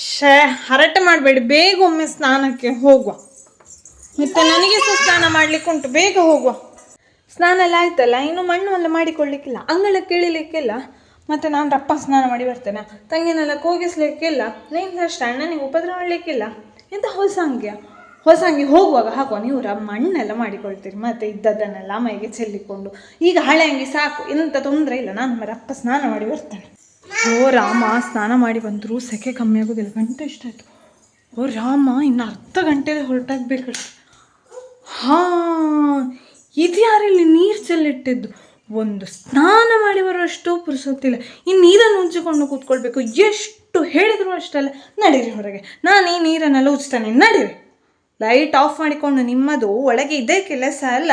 ಶೇ ಹರಟೆ ಮಾಡಬೇಡಿ. ಬೇಗ ಒಮ್ಮೆ ಸ್ನಾನಕ್ಕೆ ಹೋಗುವ. ಮತ್ತೆ ನನಗೆ ಸಹ ಸ್ನಾನ ಮಾಡ್ಲಿಕ್ಕೆ ಉಂಟು. ಬೇಗ ಹೋಗುವ. ಸ್ನಾನ ಎಲ್ಲ ಆಯ್ತಲ್ಲ? ಇನ್ನು ಮಣ್ಣು ಎಲ್ಲ ಮಾಡಿಕೊಳ್ಳಿಕ್ಕಿಲ್ಲ. ಅಂಗಳ ಕೇಳಲಿಕ್ಕಿಲ್ಲ? ಮತ್ತೆ ನಾನು ರಪ್ಪ ಸ್ನಾನ ಮಾಡಿ ಬರ್ತೇನೆ. ತಂಗಿನೆಲ್ಲ ಕೂಗಿಸ್ಲಿಕ್ಕಿಲ್ಲ? ನೀನು ಅಷ್ಟೇ, ಅಣ್ಣನಿಗೆ ಉಪದ್ರ ಮಾಡಲಿಕ್ಕಿಲ್ಲ? ಎಂತ ಹೊಸ ಅಂಗ್ಯ? ಹೊಸ ಅಂಗಿ ಹೋಗುವಾಗ ಹಾಕುವ. ನೀವು ರ, ಮಣ್ಣೆಲ್ಲ ಮಾಡಿಕೊಳ್ತೀರಿ. ಮತ್ತೆ ಇದ್ದದ್ದನ್ನೆಲ್ಲ ಮೈಗೆ ಚೆಲ್ಲಿಕೊಂಡು. ಈಗ ಹಳೆ ಅಂಗಿ ಸಾಕು. ಎಂತ ತೊಂದರೆ ಇಲ್ಲ. ನಾನು ರಪ್ಪ ಸ್ನಾನ ಮಾಡಿ ಬರ್ತೇನೆ. ಓ ರಾಮ, ಸ್ನಾನ ಮಾಡಿ ಬಂದರು. ಸೆಕೆ ಕಮ್ಮಿ ಆಗೋದಿಲ್ಲ. ಗಂಟೆ ಇಷ್ಟಾಯ್ತು ಓ ರಾಮ, ಇನ್ನು ಅರ್ಧ ಗಂಟೆಗೆ ಹೊರಟಾಗಬೇಕಷ್ಟೆ. ಹಾಂ, ಇದು ಯಾರಲ್ಲಿ ನೀರು ಚೆಲ್ಲಿಟ್ಟಿದ್ದು? ಒಂದು ಸ್ನಾನ ಮಾಡಿ ಬರೋಷ್ಟು ಪುರುಸೊತ್ತಿಲ್ಲ ಇನ್ನು ನೀರನ್ನು ಉಜ್ಜಿಕೊಂಡು ಕೂತ್ಕೊಳ್ಬೇಕು. ಎಷ್ಟು ಹೇಳಿದ್ರು ಅಷ್ಟಲ್ಲ ನಡೀರಿ ಹೊರಗೆ. ನಾನು ಈ ನೀರನ್ನೆಲ್ಲ ಉಜ್ತಾನೆ. ನಡೀರಿ. ಲೈಟ್ ಆಫ್ ಮಾಡಿಕೊಂಡು ನಿಮ್ಮದು ಒಳಗೆ ಇದೇ ಕೆಲಸ ಅಲ್ಲ?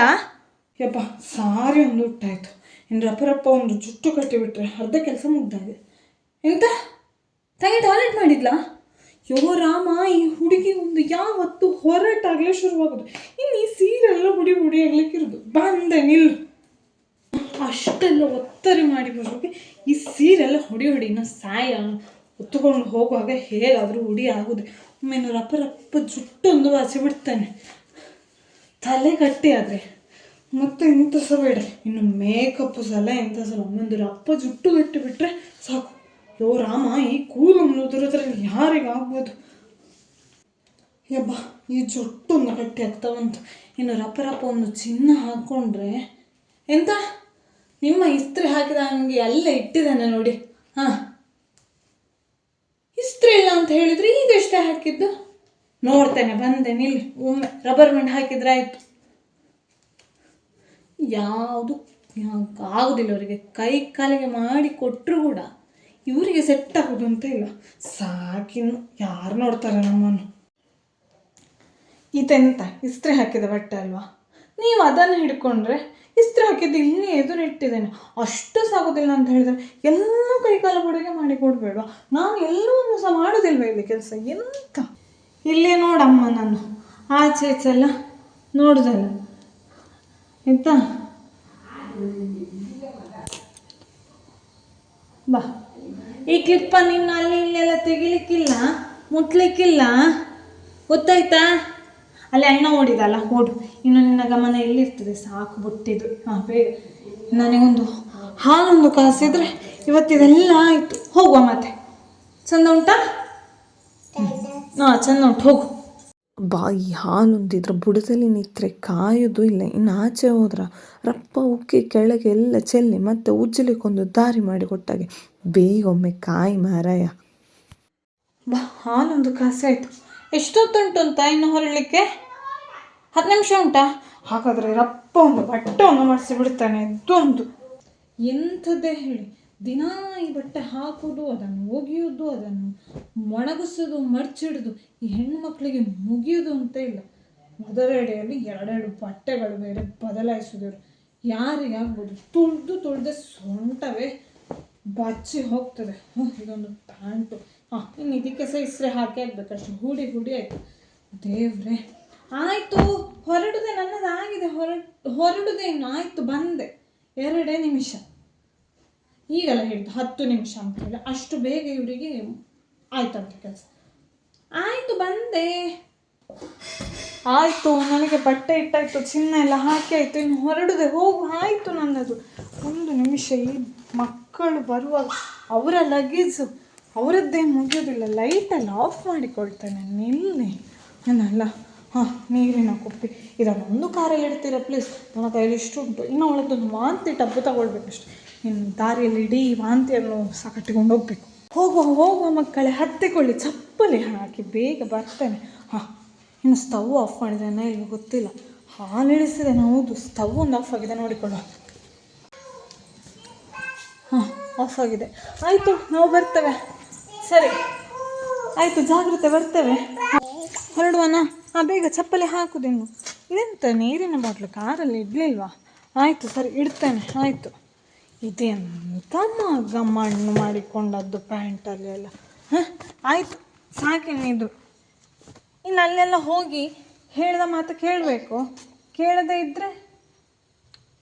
ಯಪ್ಪ ಸಾರಿ ಒಂದು ಹುಟ್ಟಾಯ್ತು. ಇನ್ನು ರಪ್ಪ ರಪ್ಪ ಒಂದು ಜುಟ್ಟು ಕಟ್ಟಿಬಿಟ್ರೆ ಅರ್ಧ ಕೆಲಸ ಮುಗ್ದಾಗೆ ಎಂತ? ತಂಗಿ ಟಾಯ್ಲೆಟ್ ಮಾಡಿದ್ಲಾ? ಯೋ ರಾಮ, ಈ ಹುಡುಗಿ ಒಂದು ಯಾವತ್ತು ಹೊರಟಾಗಲೇ ಶುರುವಾಗೋದು. ಇನ್ನು ಈ ಸೀರೆಲ್ಲ ಹುಡಿ ಹುಡಿ ಆಗ್ಲಿಕ್ಕಿರೋದು ಬಂದೆ, ನಿಲ್ಲು. ಅಷ್ಟೆಲ್ಲ ಒತ್ತರಿ ಮಾಡಿ ಬರೋಕೆ ಈ ಸೀರೆಲ್ಲ ಹೊಡಿ ಹೊಡಿ ಇನ್ನು ಸಾಯ. ಹೊತ್ತುಕೊಂಡು ಹೋಗುವಾಗ ಹೇಗಾದರೂ ಹುಡಿ ಆಗುದು. ಒಮ್ಮೆ ರಪ್ಪ ರಪ್ಪ ಜುಟ್ಟೊಂದು ವಾಸಿ ಬಿಡ್ತಾನೆ. ತಲೆ ಕಟ್ಟಿ ಆದರೆ. ಮತ್ತೆ ಇಂಥ ಸಹ ಬೇಡ. ಇನ್ನು ಮೇಕಪ್ಪು ಸಲ ಎಂಥ ಸಲ ಒಂದೊಂದು ರಪ್ಪ ಜುಟ್ಟು ಕಟ್ಟಿ ಬಿಟ್ಟರೆ ಸಾಕು. ಯೋ ರಾಮ, ಈ ಕೂಲು ಉದುರೋದ್ರಲ್ಲಿ ಯಾರಿಗಾಗ್ಬೋದು ಯಬ್ಬ, ಈ ಜೊಟ್ಟು ಗಟ್ಟಿ ಆಗ್ತಾವಂತ. ಇನ್ನು ರಪರಪ ಒಂದು ಚಿನ್ನ ಹಾಕ್ಕೊಂಡ್ರೆ ಎಂತ? ನಿಮ್ಮ ಇಸ್ತ್ರಿ ಹಾಕಿದ ಹಂಗೆ ಎಲ್ಲ ಇಟ್ಟಿದ್ದಾನೆ ನೋಡಿ. ಹಾಂ. ಇಸ್ತ್ರಿ ಇಲ್ಲ ಅಂತ ಹೇಳಿದ್ರೆ ಈಗಷ್ಟೇ ಹಾಕಿದ್ದು? ನೋಡ್ತೇನೆ, ಬಂದೆ, ನಿಲ್ಲಿ. ಒಮ್ಮೆ ರಬ್ಬರ್ ಬ್ಯಾಂಡ್ ಹಾಕಿದ್ರೆ ಆಯ್ತು. ಯಾವುದು? ಆಗುದಿಲ್ಲ ಅವರಿಗೆ. ಕೈ ಕಾಲಿಗೆ ಮಾಡಿ ಕೊಟ್ಟರು ಕೂಡ. ಇವರಿಗೆ ಸೆಟ್ ಆಗೋದು ಅಂತ ಇಲ್ಲ. ಸಾಕಿನ್ನು ಯಾರು ನೋಡ್ತಾರೆ ನಮ್ಮನ್ನು? ಇದೆಂತ? ಇಸ್ತ್ರಿ ಹಾಕಿದ ಬಟ್ಟೆ ಅಲ್ವಾ? ನೀವು ಅದನ್ನು ಹಿಡ್ಕೊಂಡ್ರೆ ಇಸ್ತ್ರಿ ಹಾಕಿದ್ದು ಇಲ್ಲಿ ಎದುರು ಇಟ್ಟಿದ್ದೇನೆ ಅಷ್ಟು ಸಾಗೋದಿಲ್ಲ ಅಂತ ಹೇಳಿದರೆ ಎಲ್ಲ ಕೈಕಾಲ ಬಡಗೆ ಮಾಡಿ ಕೊಡ್ಬೇಡ ನಾನು ಎಲ್ಲವನ್ನು ಸಹ ಮಾಡೋದಿಲ್ವ ಇಲ್ಲಿ ಕೆಲಸ? ಎಂತ? ಇಲ್ಲೇ ನೋಡಮ್ಮ ನಾನು. ಆಚೆ ಈಚೆ ಎಲ್ಲ ಆಯ್ತಾ? ಬಾ. ಈ ಕ್ಲಿಪ್ಪ ನಿನ್ನ ಅಲ್ಲಿ ಇಲ್ಲೆಲ್ಲ ತೆಗಿಲಿಕ್ಕಿಲ್ಲ ಮುಟ್ಲಿಕ್ಕಿಲ್ಲ. ಗೊತ್ತಾಯ್ತಾ? ಅಲ್ಲಿ ಅಣ್ಣ ಓಡಿದಲ್ಲ ಓಡು. ಇನ್ನು ನಿನ್ನ ಗಮನ ಎಲ್ಲಿರ್ತದೆ? ಸಾಕು ಬಿಟ್ಟಿದ್ದು ಹಾಂ ಬೇಗ. ನನಗೊಂದು ಹಾಲೊಂದು ಕಾಸಿದ್ರೆ ಇವತ್ತಿದೆಲ್ಲ ಆಯಿತು. ಹೋಗುವ ಮತ್ತೆ. ಚಂದ ಉಂಟಾ? ಹಾಂ ಚಂದ ಉಂಟು. ಹೋಗು. ಬಾ ಹಾಲುಂದಿದ್ರೆ ಬುಡದಲ್ಲಿ ನಿಂತರೆ ಕಾಯೋದು ಇಲ್ಲ. ಇನ್ನು ಆಚೆ ಹೋದ್ರ ರಪ್ಪ ಉಕ್ಕಿ ಕೆಳಗೆ ಎಲ್ಲ ಚೆಲ್ಲಿ ಮತ್ತೆ ಉಜ್ಜಲಿಕ್ಕೊಂದು ದಾರಿ ಮಾಡಿ ಕೊಟ್ಟಾಗೆ ಬೇಗ ಒಮ್ಮೆ ಕಾಯಿ ಮಾರಾಯ. ಬಾ, ಹಾಲೊಂದು ಕಾಸೆ ಆಯಿತು. ಎಷ್ಟೊತ್ತುಂಟು ಅಂತ ಇನ್ನು ಹೊರಳಿಕ್ಕೆ ಹತ್ತು ನಿಮಿಷ ಉಂಟಾ? ಹಾಗಾದರೆ ರಪ್ಪ ಒಂದು ಬಟ್ಟೆ ಒಂದು ಮಾಡಿಸಿ ಬಿಡ್ತಾನೆ ಅದೊಂದು ಎಂಥದ್ದೇ ಹೇಳಿ. ದಿನಾ ಈ ಬಟ್ಟೆ ಹಾಕೋದು ಅದನ್ನು ಒಗೆಯೋದು ಅದನ್ನು ಒಣಗಿಸೋದು ಮಡ್ಚಿಡೋದು ಈ ಹೆಣ್ಣು ಮಕ್ಕಳಿಗೆ ಮುಗಿಯೋದು ಅಂತ ಇಲ್ಲ. ಮೊದಲೆಡೆಯಲ್ಲಿ ಎರಡೆರಡು ಬಟ್ಟೆಗಳು ಬೇರೆ ಬದಲಾಯಿಸಿದರು ಯಾರಿಗಾಗ್ಬೋದು ತುಳಿದು ತುಳಿದೆ ಸೊಂಟವೇ ಬಚ್ಚಿ ಹೋಗ್ತದೆ. ಇದೊಂದು ಪ್ಯಾಂಟು ಹಾಂ ಇನ್ನು ಇದಕ್ಕೆ ಸಹ ಇಸ್ರೆ ಹಾಕಿ ಹಾಕ್ಬೇಕಷ್ಟು ಹೂಡಿ ಹೂಡಿ ಆಯಿತು. ದೇವ್ರೆ. ಆಯಿತು, ಹೊರಡುದೆ ನನ್ನದಾಗಿದೆ. ಹೊರ ಹೊರಡುದೆ ಇನ್ನು ಆಯಿತು, ಬಂದೆ. ಎರಡೇ ನಿಮಿಷ. ಈಗಲ್ಲ ಹೇಳಿದ್ದು ಹತ್ತು ನಿಮಿಷ ಅಂತ ಹೇಳಿ ಅಷ್ಟು ಬೇಗ ಇವರಿಗೆ ಆಯ್ತಂತ ಕೆಲಸ. ಆಯಿತು ಬಂದೆ. ಆಯಿತು, ನನಗೆ ಬಟ್ಟೆ ಇಟ್ಟಾಯ್ತು, ಚಿನ್ನ ಎಲ್ಲ ಹಾಕಿ ಆಯಿತು, ಇನ್ನು ಹೊರಡದೆ, ಹೋಗು, ಆಯಿತು ನನ್ನದು. ಒಂದು ನಿಮಿಷ ಈ ಮಕ್ಕಳು ಬರುವಾಗ ಅವರ ಲಗೇಜು ಅವರದ್ದೇ ಮುಗಿಯೋದಿಲ್ಲ ಲೈಟೆಲ್ಲ ಆಫ್ ಮಾಡಿಕೊಳ್ತೇನೆ ನಿಲ್ಲಿ ನನ್ನಲ್ಲ ಹಾಂ, ನೀರಿನ ಕುಪ್ಪಿ. ಇದನ್ನೊಂದು ಕಾರಲ್ಲಿ ಇಡ್ತೀರಾ ಪ್ಲೀಸ್ ನನ್ನ ಕೈಯಲ್ಲಿ ಇಷ್ಟು ಉಂಟು. ಇನ್ನು ಅವಳದ್ದು ವಾಂತಿ ಟಬ್ಬು ತಗೊಳ್ಬೇಕಷ್ಟೆ. ಇನ್ನು ದಾರಿಯಲ್ಲಿ ಇಡೀ ವಾಂತಿಯನ್ನು ಸಹ ಹೋಗ್ಬೇಕು. ಹೋಗುವ ಹೋಗುವ ಮಕ್ಕಳೇ, ಹತ್ತಿಕೊಳ್ಳಿ, ಚಪ್ಪಲಿ ಹಾಕಿ ಬೇಗ ಬರ್ತೇನೆ. ಹಾಂ, ಇನ್ನು ಸ್ಟವ್ ಆಫ್ ಮಾಡಿದ್ದೇನೆ ಇಲ್ಲಿ ಗೊತ್ತಿಲ್ಲ. ಹಾಲು ಇಳಿಸಿದೆ ಹೌದು ಸ್ಟವ್ ಒಂದು ಆಫ್ ಆಗಿದೆ ನೋಡಿಕೊಳ್ಳುವ ಹಾಂ ಆಫ್ ಆಗಿದೆ. ಆಯಿತು, ನಾವು ಬರ್ತೇವೆ. ಸರಿ. ಆಯಿತು, ಜಾಗ್ರತೆ, ಬರ್ತೇವೆ. ಹೊರಡುವನ? ಹಾಂ, ಬೇಗ ಚಪ್ಪಲಿ ಹಾಕುದಿನ್ನು ಇದೆಂತ ನೀರಿನ ಬಾಟ್ಲು, ಕಾರಲ್ಲಿ ಇಡಲಿಲ್ವಾ? ಆಯಿತು, ಸರಿ, ಇಡ್ತೇನೆ. ಆಯಿತು. ಇದೆಂತ ಮಗ ಮಣ್ಣು ಮಾಡಿಕೊಂಡದ್ದು ಪ್ಯಾಂಟಲ್ಲಿ ಎಲ್ಲ. ಹಾಂ? ಆಯಿತು ಇದು. ಇನ್ನು ಅಲ್ಲೆಲ್ಲ ಹೋಗಿ ಹೇಳಿದ ಮಾತು ಕೇಳಬೇಕು. ಕೇಳದೆ ಇದ್ದರೆ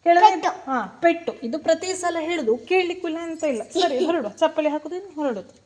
ಕೇಳದೆ ಹಾಂ ಪೆಟ್ಟು. ಇದು ಪ್ರತಿ ಸಲ ಹೇಳುದು. ಕೇಳಲಿಕ್ಕಿಲ್ಲ ಅಂತ ಇಲ್ಲ. ಸರಿ ಹೊರಡುವ. ಚಪ್ಪಲಿ ಹಾಕುದು ಹೊರಡುದು.